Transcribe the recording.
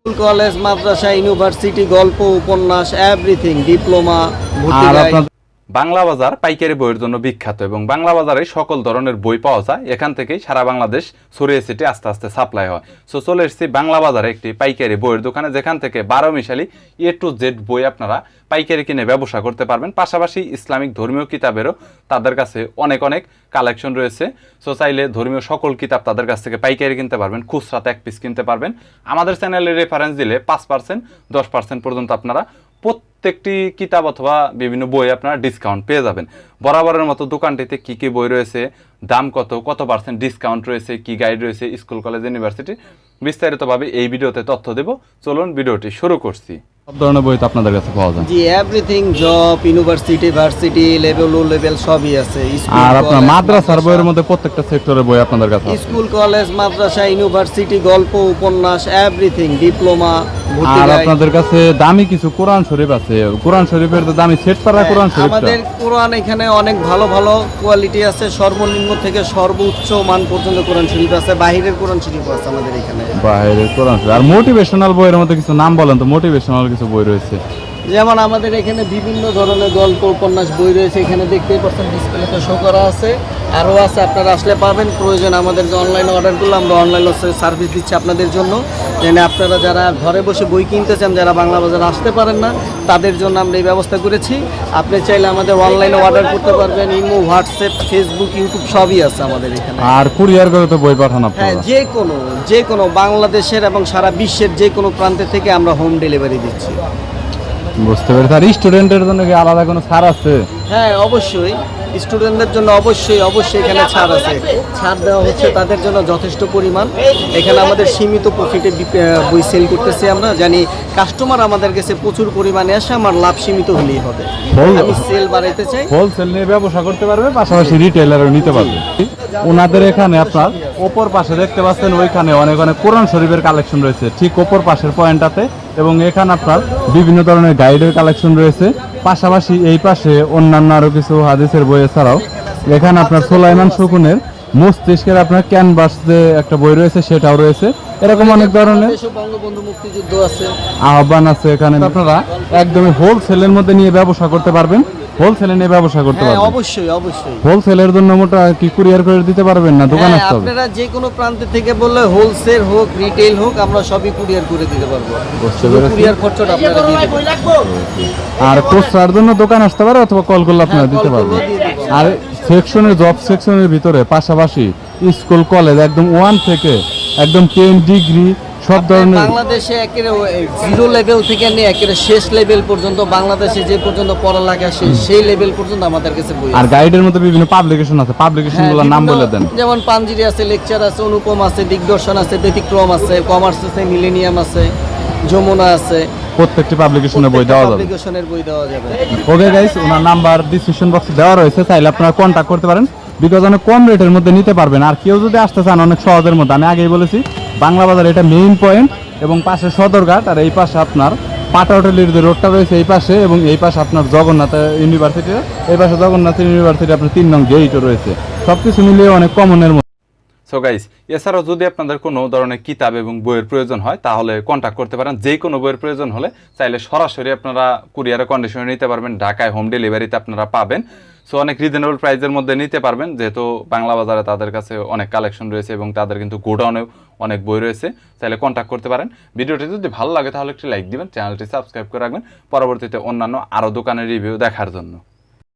School college মাদ্রাসা university গল্প উপন্যাস everything diploma আর বাংলা বাজার পাইকারি বইয়ের জন্য বিখ্যাত এবং বাংলা বাজারে সকল ধরনের বই পাওয়া যায়, এখান থেকেই সারা বাংলাদেশ ছড়িয়ে ছিটে আস্তে আস্তে সাপ্লাই হয়। সো চলে এসেছি বাংলা বাজারে একটি পাইকারি বইয়ের দোকানে, যেখান থেকে বারো মিশালি এ টু জেড বই আপনারা পাইকারি কিনে ব্যবসা করতে পারবেন। পাশাপাশি ইসলামিক ধর্মীয় কিতাবেরও তাদের কাছে অনেক অনেক কালেকশন রয়েছে। সো চাইলে ধর্মীয় সকল কিতাব তাদের কাছ থেকে পাইকারি কিনতে পারবেন খুচরাতে এক পিস কিনতে পারবেন। আমাদের চ্যানেলে রেফারেন্স দিলে পাঁচ পার্সেন্ট দশ পার্সেন্ট পর্যন্ত আপনারা প্রত্যেকটি কিতাব অথবা বিভিন্ন বই আপনারা ডিসকাউন্ট পেয়ে যাবেন। বরাবরের মতো দোকানটিতে কি কি বই রয়েছে, দাম কত কত পার্সেন্ট ডিসকাউন্ট রয়েছে, কি গাইড রয়েছে স্কুল কলেজ ইউনিভার্সিটি বিস্তারিতভাবে এই ভিডিওতে তথ্য দেব। চলুন ভিডিওটি শুরু করছি। সব ধরনের বই তো আপনাদের কাছে পাওয়া যায়। জি everything job university varsity level low level সবই আছে। আর আপনার মাদ্রাসার বইয়ের মধ্যে প্রত্যেকটা সেক্টরের বই আপনাদের কাছে স্কুল কলেজ মাদ্রাসা ইউনিভার্সিটি গল্প উপন্যাস এভরিথিং ডিপ্লোমা আর আপনাদের কাছে দামি কিছু কোরআন শরীফ আছে। কোরআন শরীফের তো দামি সেট পারা কোরআন শরীফটা। আমাদের কোরআন এখানে অনেক ভালো ভালো কোয়ালিটি আছে। সর্বনিম্ন থেকে সর্বোচ্চ মান পর্যন্ত কোরআন শরীফ আছে। বাহিরের কোরআন শরীফ আছে আমাদের এখানে। বাইরের কোরআন শরীফ। আর মোটিভেশনাল বইয়ের মধ্যে কিছু নাম বলেন তো মোটিভেশনাল কিছু বই রয়েছে যেমন আমাদের এখানে বিভিন্ন ধরনের গল্প উপন্যাস বই রয়েছে এখানে দেখতেই পাচ্ছেন ডিসপ্লেতে শো করা আছে। আরও আছে আপনারা আসলে পাবেন। প্রয়োজন আমাদের যে অনলাইনে অর্ডার করলে আমরা অনলাইন সার্ভিস দিচ্ছি আপনাদের জন্য। যেন আপনারা যারা ঘরে বসে বই কিনতে চান যারা বাংলা বাজারে আসতে পারেন না তাদের জন্য আমরা এই ব্যবস্থা করেছি। আপনি চাইলে আমাদের অনলাইনে অর্ডার করতে পারবেন। ইমো হোয়াটসঅ্যাপ ফেসবুক ইউটিউব সবই আছে আমাদের এখানে। আর কুরিয়ার করে তো বই পাঠান হ্যাঁ যে কোনো যে কোনো বাংলাদেশের এবং সারা বিশ্বের যে কোনো প্রান্তে থেকে আমরা হোম ডেলিভারি দিচ্ছি। বুঝতে পেরেছি। আর স্টুডেন্টের জন্য কি আলাদা কোনো ছাড় আছে? হ্যাঁ অবশ্যই। স্টুডেন্টদের জন্য অবশ্যই অবশ্যই এখানে ছাড় আছে। ছাড় দেওয়া হচ্ছে তাদের জন্য যথেষ্ট পরিমাণ। এখানে আমাদের সীমিত প্রফিটে বই সেল করতেছি আমরা। জানি কাস্টমার আমাদের কাছে প্রচুর পরিমাণে আসে আমার লাভ সীমিত হলেই হবে। আমি সেল বাড়াইতে চাই। হোলসেল নিয়ে ব্যবসা করতে পারবে পাশাপাশি রিটেলারও নিতে পারবে। ওনাদের এখানে আপনার ওপর পাশে দেখতে পাচ্ছেন ওইখানে অনেক অনেক কোরআন শরীফের কালেকশন রয়েছে। ঠিক ওপর পাশের পয়েন্টটাতে এবং এখানে আপনার বিভিন্ন ধরনের গাইডের কালেকশন রয়েছে। পাশাপাশি এই পাশে অন্যান্য আরও কিছু হাদিসের বই এছাড়াও। এখানে আপনার সোলাইমান শকুনের মস্তিষ্কের আপনার ক্যানভাস যে একটা বই রয়েছে সেটাও রয়েছে। এরকম অনেক ধরনের আহ্বান আছে এখানে। আপনারা একদমই হোলসেলের মধ্যে নিয়ে ব্যবসা করতে পারবেন। হোলসেলে নিয়ে ব্যবসা করতে হ্যাঁ পারবেন অবশ্যই অবশ্যই। হোলসেলের জন্য মোটা কি কুরিয়ার করে দিতে পারবেন না? দোকান হ্যাঁ আসতে হবে। আপনারা যে কোনো প্রান্ত থেকে বললে হোলসেল হোক রিটেল হোক আমরা সবই কুরিয়ার করে দিতে পারব। বুঝতে পেরেছি। কুরিয়ার খরচটা আপনারা দিয়ে দেবেন। আর কোর্সার জন্য দোকান আসতে পারে অথবা কল করলে আপনারা হ্যাঁ, দিতে call পারবেন। দিয়ে দেবো। আর সেকশনের জব সেকশনের ভিতরে পাশাপাশি স্কুল কলেজ একদম ওয়ান থেকে একদম টেন ডিগ্রি সব ধরনের বাংলাদেশে একেবারে জিরো লেভেল থেকে নিয়ে একেবারে শেষ লেভেল পর্যন্ত বাংলাদেশে যে পর্যন্ত পড়ালেখা শেষ সেই লেভেল পর্যন্ত আমাদের কাছে বই আর গাইডের মধ্যে বিভিন্ন পাবলিকেশন আছে। পাবলিকেশন হ্যাঁ, নাম বলে দেন। যেমন পাঞ্জিরি আছে লেকচার আছে অনুপম আছে দিগদর্শন আছে ব্যতিক্রম আছে কমার্স আছে মিলেনিয়াম আছে যমুনা আছে। প্রত্যেকটি পাবলিকেশনের বই দেওয়া যাবে। পাবলিকেশনের বই দেওয়া যাবে। ওকে গাইস ওনার নাম্বার ডিসক্রিপশন বক্সে দেওয়া রয়েছে। চাইলে আপনারা কন্ট্যাক্ট করতে পারেন। বিকজ অনেক কম রেটের মধ্যে নিতে পারবেন। আর কেউ যদি আসতে চান অনেক সহজের মধ্যে। আমি আগেই বলেছি বাংলা বাজার এটা মেইন পয়েন্ট এবং পাশে সদরঘাট, আর এই পাশে আপনার পাটা হোটেলের যে রোডটা রয়েছে এই পাশে এবং এই পাশে আপনার জগন্নাথ ইউনিভার্সিটি এই পাশে জগন্নাথ ইউনিভার্সিটি আপনার তিন নং গেইটও রয়েছে। সব কিছু মিলিয়ে অনেক কমনের সো গাইস এছাড়াও যদি আপনাদের কোনো ধরনের কিতাব এবং বইয়ের প্রয়োজন হয়, তাহলে কন্ট্যাক্ট করতে পারেন। যে কোনো বইয়ের প্রয়োজন হলে চাইলে সরাসরি আপনারা কুরিয়ারে কন্ডিশনে নিতে পারবেন। ঢাকায় হোম ডেলিভারিতে আপনারা পাবেন। সো অনেক রিজনেবল প্রাইসের মধ্যে নিতে পারবেন। যেহেতু বাংলা বাজারে তাদের কাছে অনেক কালেকশন রয়েছে এবং তাদের কিন্তু গোডাউনেও অনেক বই রয়েছে। চাইলে কন্ট্যাক্ট করতে পারেন। ভিডিওটি যদি ভালো লাগে, তাহলে একটি লাইক দিবেন। চ্যানেলটি সাবস্ক্রাইব করে রাখবেন। পরবর্তীতে অন্যান্য আরও দোকানের রিভিউ দেখার জন্য।